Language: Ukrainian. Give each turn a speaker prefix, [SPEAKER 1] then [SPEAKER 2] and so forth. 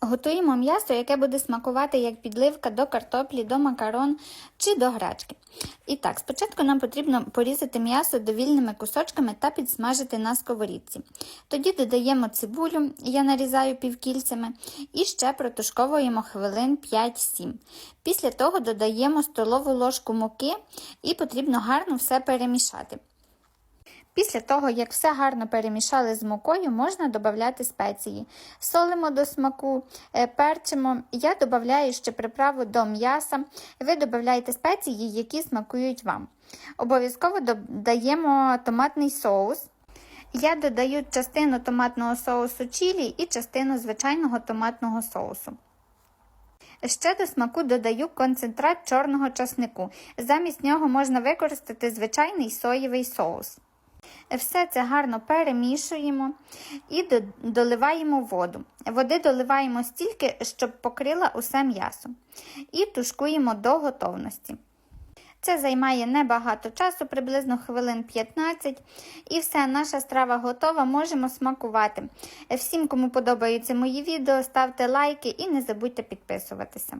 [SPEAKER 1] Готуємо м'ясо, яке буде смакувати як підливка до картоплі, до макарон чи до грачки. І так, спочатку нам потрібно порізати м'ясо довільними кусочками та підсмажити на сковорідці. Тоді додаємо цибулю, я нарізаю півкільцями, і ще протушковуємо хвилин 5-7. Після того додаємо столову ложку муки і потрібно гарно все перемішати. Після того, як все гарно перемішали з мукою, можна додати спеції. Солимо до смаку, е, перчимо. Я додаю ще приправу до м'яса. Ви додаєте спеції, які смакують вам. Обов'язково додаємо томатний соус. Я додаю частину томатного соусу чілі і частину звичайного томатного соусу. Ще до смаку додаю концентрат чорного часнику. Замість нього можна використати звичайний соєвий соус. Все це гарно перемішуємо і доливаємо воду. Води доливаємо стільки, щоб покрила усе м'ясо. І тушкуємо до готовності. Це займає небагато часу, приблизно хвилин 15. І все, наша страва готова, можемо смакувати. Всім, кому подобаються мої відео, ставте лайки і не забудьте підписуватися.